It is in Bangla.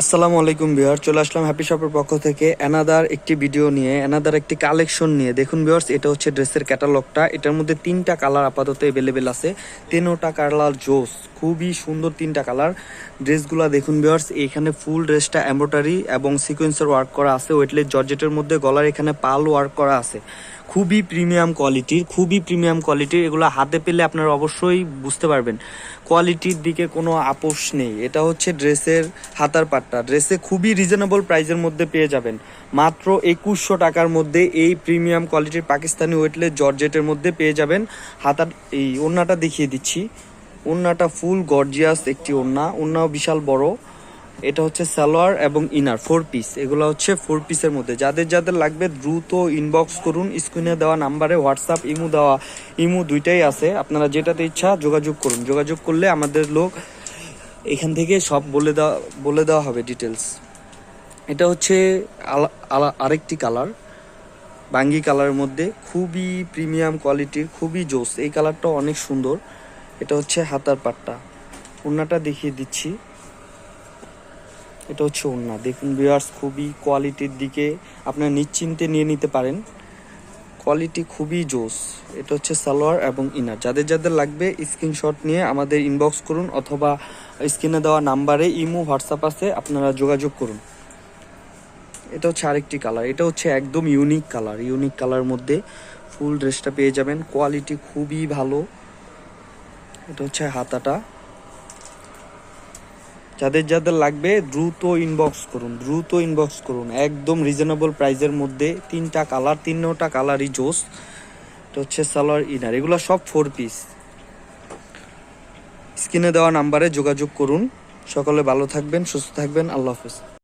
আসসালামু আলাইকুম বিহার চলে আসলাম হ্যাপি শপের পক্ষ থেকে অ্যানাদার একটি ভিডিও নিয়ে অ্যানাদার একটি কালেকশন নিয়ে। দেখুন বিহার্স এটা হচ্ছে ড্রেসের ক্যাটালগটা এটার মধ্যে তিনটা কালার আপাতত অ্যাভেলেবেল আছে। তিনোটা কালার জোস। খুবই সুন্দর তিনটা কালার। ড্রেসগুলো দেখুন বিয়ার্স এখানে ফুল ড্রেসটা এম্ব্রয়ডারি এবং সিকোয়েন্সের ওয়ার্ক করা আছে ওয়েটলেস জর্জেটের মধ্যে গলার এখানে পাল ওয়ার্ক করা আছে। খুবই প্রিমিয়াম কোয়ালিটির খুবই প্রিমিয়াম কোয়ালিটির এগুলো হাতে পেলে আপনারা অবশ্যই বুঝতে পারবেন। কোয়ালিটির দিকে কোনো আপোষ নেই। এটা হচ্ছে ড্রেসের হাতার পাট্টা। ড্রেসে খুবই রিজনেবল প্রাইসের মধ্যে পেয়ে যাবেন। মাত্র একুশশো টাকার মধ্যে এই প্রিমিয়াম কোয়ালিটির পাকিস্তানি ওয়েটলেস জর্জেটের মধ্যে পেয়ে যাবেন। হাতার, এই ওড়নাটা দেখিয়ে দিচ্ছি। ওড়নাটা ফুল গর্জিয়াস একটি ওড়না ওড়নাও বিশাল বড়। এটা হচ্ছে সালোয়ার এবং ইনার ফোর পিস এগুলো হচ্ছে ফোর পিসের মধ্যে। যাদের যাদের লাগবে দ্রুত ইনবক্স করুন। স্ক্রিনে দেওয়া নাম্বারে হোয়াটসঅ্যাপ ইমু দেওয়া, ইমু দুইটাই আছে। আপনারা যেটাতে ইচ্ছা যোগাযোগ করুন। যোগাযোগ করলে আমাদের লোক এখান থেকে সব বলে দেওয়া বলে দেওয়া হবে ডিটেলস এটা হচ্ছে আরেকটি কালার বাঙ্গি কালারের মধ্যে। খুবই প্রিমিয়াম কোয়ালিটির খুবই জোস। এই কালারটা অনেক সুন্দর। এটা হচ্ছে হাতার পাট্টা। ওড়নাটা দেখিয়ে দিচ্ছি। এটা হচ্ছে ওড়না দেখুন বিয়ার্স খুবই কোয়ালিটির দিকে আপনারা নিশ্চিন্তে নিয়ে নিতে পারেন। কোয়ালিটি খুবই জোস। এটা হচ্ছে সালোয়ার এবং ইনার। যাদের যাদের লাগবে স্ক্রিনশট নিয়ে আমাদের ইনবক্স করুন অথবা স্ক্রিনে দেওয়া নাম্বারে ইমো, হোয়াটসঅ্যাপ আছে, আপনারা যোগাযোগ করুন। এটা হচ্ছে আরেকটি কালার এটা হচ্ছে একদম ইউনিক কালার ইউনিক কালার মধ্যে ফুল ড্রেসটা পেয়ে যাবেন। কোয়ালিটি খুবই ভালো। এটা হচ্ছে হাতাটা। যাদের যাদের লাগবে দ্রুত ইনবক্স করুন, দ্রুত ইনবক্স করুন। একদম রিজনেবল প্রাইসের মধ্যে তিনটা কালার তিনটা কালারই জোস। এটা হচ্ছে সালোয়ার ইনার এগুলো সব ফোর পিস স্ক্রিনে দেওয়া নাম্বারে যোগাযোগ করুন। সকলে ভালো থাকবেন, সুস্থ থাকবেন, আল্লাহ হাফেজ।